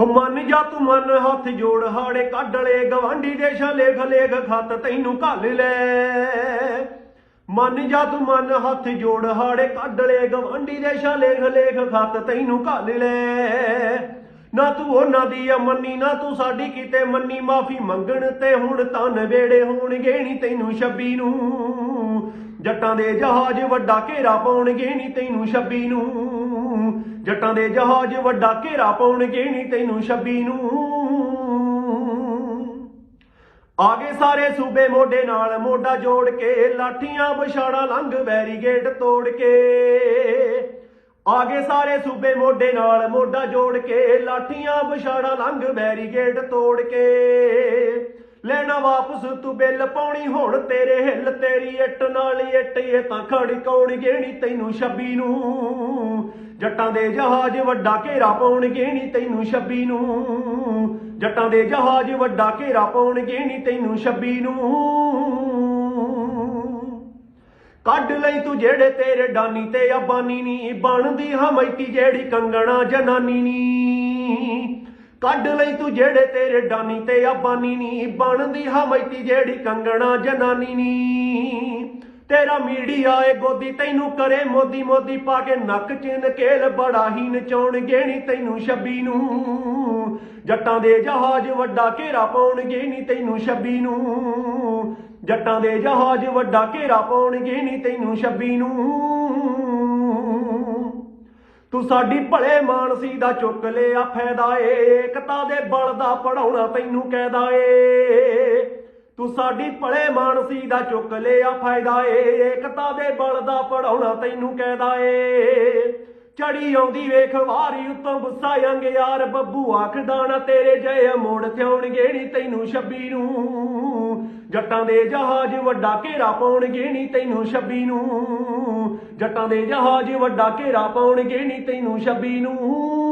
ਹੋ ਮੰਨ ਜਾ ਤੂੰ ਮਨ, ਹੱਥ ਜੋੜ, ਹਾੜੇ ਕੱਢ ਲੈ, ਗਵਾਂਢੀ ਦੇਸ਼ਾਂ ਲੇਖ ਲੇਖ ਖਤ ਤੈਨੂੰ ਘੱਲ ਲੈ। ਮੰਨ ਜਾ ਤੂੰ ਮਨ, ਹੱਥ ਜੋੜ, ਹਾੜੇ ਕੱਢ ਲੈ, ਗਵਾਂਢੀ ਦੇਸ਼ਾਂ ਲੇਖ ਲੇਖ ਖਤ ਤੈਨੂੰ ਘੱਲ ਲੈ। ਨਾ ਤੂੰ ਉਹਨਾਂ ਦੀ ਆ ਮੰਨੀ, ਨਾ ਤੂੰ ਸਾਡੀ ਕਿਤੇ ਮੰਨੀ, ਮਾਫੀ ਮੰਗਣ ਤੇ ਹੁਣ ਤਾਂ ਨਵੇੜੇ ਹੋਣਗੇ ਨਹੀਂ ਤੈਨੂੰ ਛੱਬੀ ਨੂੰ। ਜੱਟਾਂ ਦੇ ਜਹਾਜ਼ ਵੱਡਾ ਘੇਰਾ ਪਾਉਣਗੇ ਨਹੀਂ ਤੈਨੂੰ ਛੱਬੀ ਨੂੰ। ਜੱਟਾਂ ਦੇ ਜਹਾਜ਼ ਵੱਡਾ ਘੇਰਾ ਪਾਉਣਗੇ ਨਹੀਂ ਤੈਨੂੰ ਛੱਬੀ ਨੂੰ। ਆਗੇ ਸਾਰੇ ਸੂਬੇ ਮੋਢੇ ਨਾਲ ਮੋਢਾ ਜੋੜ ਕੇ, ਲਾਠੀਆਂ ਵਿਛਾੜਾ ਲੰਘ ਬੈਰੀਗੇਟ ਤੋੜ ਕੇ। ਆਗੇ ਸਾਰੇ ਸੂਬੇ ਮੋਢੇ ਨਾਲ ਮੋਢਾ ਜੋੜ ਕੇ, ਲਾਠੀਆਂ ਵਿਛਾੜਾ ਲੰਘ ਬੈਰੀਗੇਟ ਤੋੜ ਕੇ। ਲੈਣਾ ਵਾਪਸ ਤੂੰ ਬਿੱਲ ਪਾਉਣੀ, ਹੁਣ ਤੇਰੇ ਹਿੱਲ ਤੇਰੀ ਇੱਟ ਨਾਲ ਇੱਟ, ਇਹ ਤਾਂ ਖੜਕਾਉਣਗੇ ਨੀ ਤੈਨੂੰ ਛੱਬੀ ਨੂੰ। ਜੱਟਾਂ ਦੇ ਜਹਾਜ਼ ਵੱਡਾ ਘੇਰਾ ਪਾਉਣ ਗੇਣੀ ਤੈਨੂੰ ਛੱਬੀ ਨੂੰ। ਜੱਟਾਂ ਦੇ ਜਹਾਜ਼ ਵੱਡਾ ਘੇਰਾ ਪਾਉਣ ਗੇਣੀ ਤੈਨੂੰ ਛੱਬੀ ਨੂੰ। ਕੱਢ ਲਈ ਤੂੰ ਜਿਹੜੇ ਤੇਰੇ ਡਾਨੀ ਤੇ ਅਬਾਨੀ ਨੀ, ਬਣਦੀ ਹਮੈਤੀ ਜਿਹੜੀ ਕੰਗਣਾ ਜਨਾਨੀ ਨੀ। ਕੱਢ ਲਈ ਤੂੰ ਜਿਹੜੇ ਤੇਰੇ ਡਾਨੀ ਤੇ ਅਬਾਨੀ ਨੀ। ਬਣਦੀ ਹਮੈਤੀ ਜਿਹੜੀ ਕੰਗਣਾ ਜਨਾਨੀ ਨੀ। ਤੇਰਾ ਮੀਡੀਆ ਏ ਗੋਦੀ, ਤੈਨੂੰ ਕਰੇ ਮੋਦੀ ਮੋਦੀ ਪਾ ਕੇ ਨੱਕ ਚ ਨਕੇਲ ਬੜਾ ਹੀ ਨਚਾਉਣਗੇ ਨੀ ਤੈਨੂੰ ਛੱਬੀ ਨੂੰ। ਜੱਟਾਂ ਦੇ ਜਹਾਜ਼ ਵੱਡਾ ਘੇਰਾ ਪਾਉਣਗੇ ਨੀ ਤੈਨੂੰ ਛੱਬੀ ਨੂੰ। ਜੱਟਾਂ ਦੇ ਜਹਾਜ਼ ਵੱਡਾ ਘੇਰਾ ਪਾਉਣਗੇ ਨੀ ਤੈਨੂੰ ਛੱਬੀ ਨੂੰ। ਤੂੰ ਸਾਡੀ ਭਲੇ ਮਾਨਸੀ ਦਾ ਚੁੱਕ ਲਿਆ, ਫਾਇਦਾ ਏ, ਏਕਤਾ ਦੇ ਬਲ ਦਾ ਪੜਾਉਣਾ ਤੈਨੂੰ ਕਹਿਦਾ ਏ। ਤੂੰ ਸਾਡੀ ਭਲੇ ਮਾਨਸੀ ਦਾ ਚੁੱਕ ਲਿਆ, ਫਾਇਦਾ ਏ, ਏਕਤਾ ਦੇ ਬਲ ਦਾ ਪੜਾਉਣਾ ਤੈਨੂੰ ਕਹਿਦਾ ਏ। ਚੜੀ ਆਉਂਦੀ ਵੇਖ, ਵਾਰੀ ਉੱਤੋਂ ਗੁੱਸਾ ਅੰਗ ਯਾਰ ਬੱਬੂ ਆਖਦਾ ਨਾ ਤੇਰੇ ਜੈ ਮੋੜ ਥਿਉਣਗੇ ਨੀ ਤੈਨੂੰ ਛੱਬੀ ਨੂੰ। ਜੱਟਾਂ ਦੇ ਜਹਾਜ਼ ਵੱਡਾ ਘੇਰਾ ਪਾਉਣਗੇ ਨੀ ਤੈਨੂੰ ਛੱਬੀ ਨੂੰ। ਜੱਟਾਂ ਦੇ ਜਹਾਜ਼ ਵੱਡਾ ਘੇਰਾ ਪਾਉਣਗੇ ਨੀ ਤੈਨੂੰ ਛੱਬੀ ਨੂੰ।